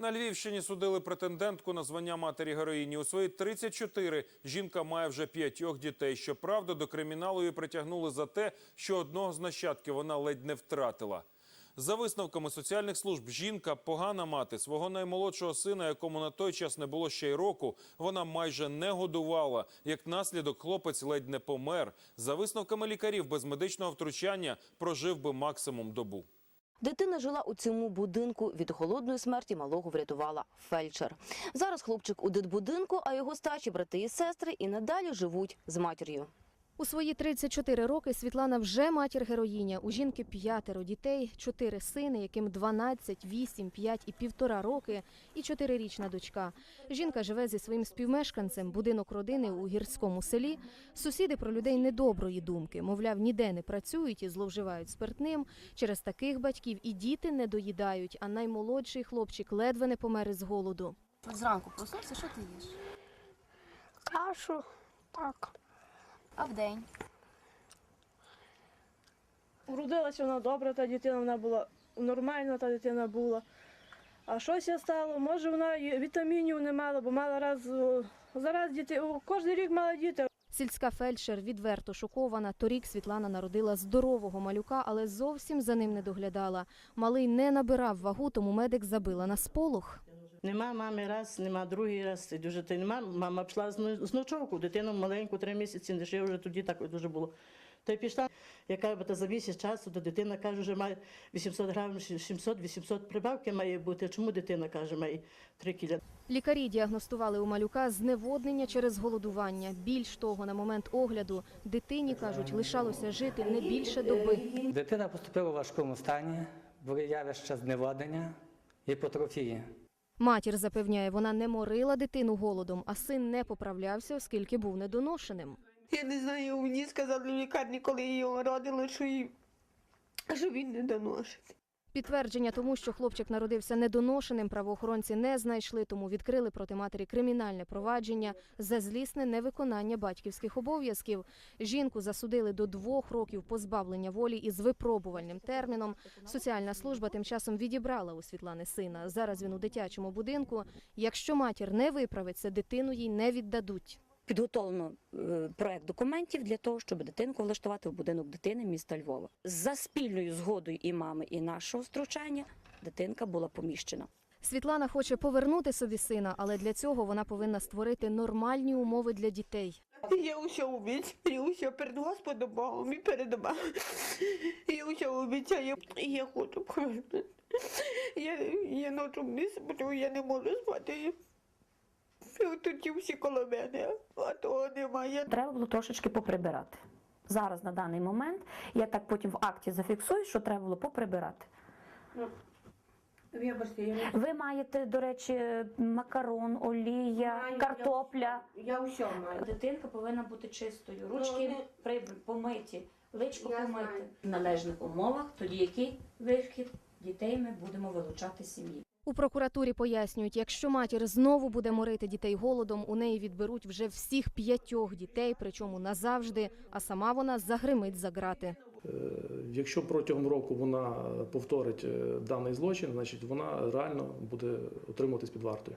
На Львівщині судили претендентку на звання матері героїні. У свої 34 жінка має вже п'ятьох дітей. Щоправда, до криміналу її притягнули за те, що одного з нащадків вона ледь не втратила. За висновками соціальних служб, жінка погана мати свого наймолодшого сина, якому на той час не було ще й року. Вона майже не годувала. Як наслідок, хлопець ледь не помер. За висновками лікарів, без медичного втручання прожив би максимум добу. Дитина жила у цьому будинку. Від голодної смерті малого врятувала фельдшер. Зараз хлопчик у дитбудинку, а його старші брати і сестри і надалі живуть з матір'ю. У свої 34 роки Світлана вже матір героїня. У жінки п'ятеро дітей, чотири сини, яким 12, 8, 5 і півтора роки, і чотирирічна дочка. Жінка живе зі своїм співмешканцем, будинок родини у гірському селі. Сусіди про людей недоброї думки, мовляв, ніде не працюють і зловживають спиртним. Через таких батьків і діти не доїдають, а наймолодший хлопчик ледве не помер із голоду. Зранку проснувся, що ти їш? Кашу, так. А вдень? Уродилася вона добра, та дитина вона була нормальна, та дитина була. А щось я стало, може вона і вітамінів не мала, бо мала раз зараз діти, кожен рік мала діти. Сільська фельдшер відверто шокована. Торік Світлана народила здорового малюка, але зовсім за ним не доглядала. Малий не набирав вагу, тому медик забила на сполох. Нема мами раз, нема другий раз. І дуже ти нема. Мама пішла з з ночовку, дитину маленьку, три місяці, не ще вже тоді так дуже було. Та й пішла, яка та за місяць часу, то дитина каже, вже має 800 грамів, 700-800 прибавки має бути. Чому дитина каже, має 3 кіля? Лікарі діагностували у малюка зневоднення через голодування. Більш того, на момент огляду дитині кажуть, лишалося жити не більше доби. Дитина поступила у важкому стані, були явища зневоднення, гіпотрофії. Матір запевняє, вона не морила дитину голодом, а син не поправлявся, оскільки був недоношеним. Я не знаю, мені сказали в лікарні, коли її родили, що, її, що він не доношений. Підтвердження тому, що хлопчик народився недоношеним, правоохоронці не знайшли, тому відкрили проти матері кримінальне провадження за злісне невиконання батьківських обов'язків. Жінку засудили до двох років позбавлення волі із випробувальним терміном. Соціальна служба тим часом відібрала у Світлани сина. Зараз він у дитячому будинку. Якщо матір не виправиться, дитину їй не віддадуть. Підготовлено е, проект документів для того, щоб дитинку влаштувати в будинок дитини міста Львова. За спільною згодою і мами, і нашого втручання дитинка була поміщена. Світлана хоче повернути собі сина, але для цього вона повинна створити нормальні умови для дітей. Я усе обіцяю, усе перед Господом Богом і перед вами. Я усе обіцяю, я хочу повернути. Я, я ночом не сплю, я не можу спати. Тут всі коло мене, а того немає. Треба було трошечки поприбирати. Зараз на даний момент я так потім в акті зафіксую, що треба було поприбирати. Ви маєте, до речі, макарон, олія, картопля. Я все маю. Дитинка повинна бути чистою, ручки приб- помиті, личко Я помите. знаю. В належних умовах, тоді який вихід дітей ми будемо вилучати з сім'ї. У прокуратурі пояснюють, якщо матір знову буде морити дітей голодом, у неї відберуть вже всіх п'ятьох дітей, причому назавжди, а сама вона загримить за грати. Е, Якщо протягом року вона повторить е, даний злочин, значить вона реально буде отримуватись під вартою.